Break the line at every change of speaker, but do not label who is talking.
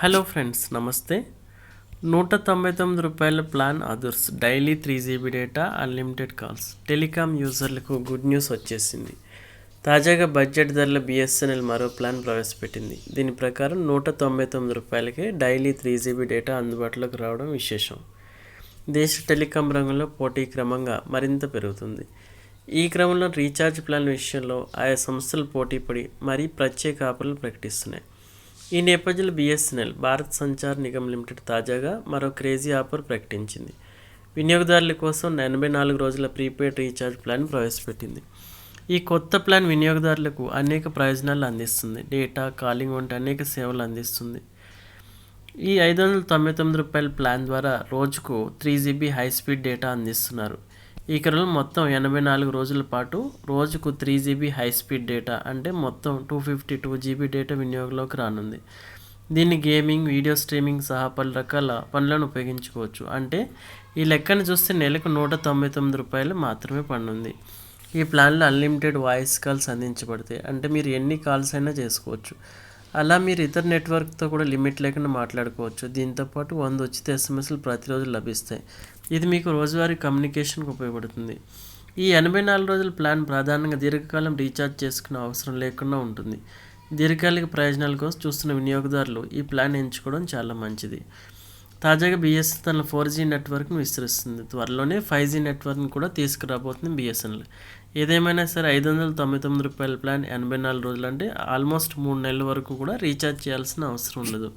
Hello friends నమస్తే. నూట తొంభై తొమ్మిది రూపాయల plan others. Daily three GB data unlimited calls telecom యూజర్లకు good news వచ్చేసింది. తాజాగా బడ్జెట్ ధరల బిఎస్ఎన్ఎల్ మరో ప్లాన్ ప్రవేశపెట్టింది. దీని ప్రకారం నూట తొంభై తొమ్మిది రూపాయలకే డైలీ త్రీ జీబీ డేటా అందుబాటులోకి రావడం విశేషం. దేశ టెలికాం రంగంలో పోటీ క్రమంగా మరింత పెరుగుతుంది. ఈ క్రమంలో రీఛార్జ్ ప్లాన్ విషయంలో ఆయా సంస్థలు పోటీపడి మరీ ప్రత్యేక ఆఫర్లు ప్రకటిస్తున్నాయి. ఈ నేపథ్యంలో బిఎస్ఎన్ఎల్ భారత్ సంచార్ నిగమ్ లిమిటెడ్ తాజాగా మరో క్రేజీ ఆఫర్ ప్రకటించింది. వినియోగదారుల కోసం ఎనభై నాలుగు రోజుల ప్రీపెయిడ్ రీఛార్జ్ ప్లాన్ ప్రవేశపెట్టింది. ఈ కొత్త ప్లాన్ వినియోగదారులకు అనేక ప్రయోజనాలు అందిస్తుంది. డేటా కాలింగ్ వంటి అనేక సేవలు అందిస్తుంది. ఈ ఐదు వందల తొంభై తొమ్మిది రూపాయల ప్లాన్ ద్వారా రోజుకు three GB high speed data అందిస్తున్నారు. ఈ క్రమంలో మొత్తం ఎనభై నాలుగు రోజుల పాటు రోజుకు three GB high speed data అంటే మొత్తం two fifty two GB data వినియోగంలోకి రానుంది. దీన్ని గేమింగ్ వీడియో స్ట్రీమింగ్ సహా పలు రకాల పనులను ఉపయోగించుకోవచ్చు. అంటే ఈ లెక్కను చూస్తే నెలకు నూట తొంభై తొమ్మిది రూపాయలు మాత్రమే పన్నుంది. ఈ ప్లాన్లో అన్లిమిటెడ్ వాయిస్ కాల్స్ అందించబడతాయి. అంటే మీరు ఎన్ని కాల్స్ అయినా చేసుకోవచ్చు. అలా మీరు ఇతర నెట్వర్క్తో కూడా లిమిట్ లేకుండా మాట్లాడుకోవచ్చు. దీంతోపాటు వంద ఉచిత ఎస్ఎంఎస్లు ప్రతిరోజు లభిస్తాయి. ఇది మీకు రోజువారీ కమ్యూనికేషన్కి ఉపయోగపడుతుంది. ఈ ఎనభై నాలుగు రోజుల ప్లాన్ ప్రధానంగా దీర్ఘకాలం రీఛార్జ్ చేసుకునే అవసరం లేకుండా ఉంటుంది. దీర్ఘకాలిక ప్రయోజనాల కోసం చూస్తున్న వినియోగదారులు ఈ ప్లాన్ ఎంచుకోవడం చాలా మంచిది. తాజాగా బిఎస్ఎన్ తన ఫోర్ జీ నెట్వర్క్ను విస్తరిస్తుంది. త్వరలోనే ఫైవ్ జీ నెట్వర్క్ని కూడా తీసుకురాబోతుంది బిఎస్ఎన్ఎల్ ఏదేమైనా సరే ఐదు వందల తొంభై తొమ్మిది రూపాయల ప్లాన్ ఎనభై నాలుగు రోజులు అంటే ఆల్మోస్ట్ మూడు నెలల వరకు కూడా రీఛార్జ్ చేయాల్సిన అవసరం లేదు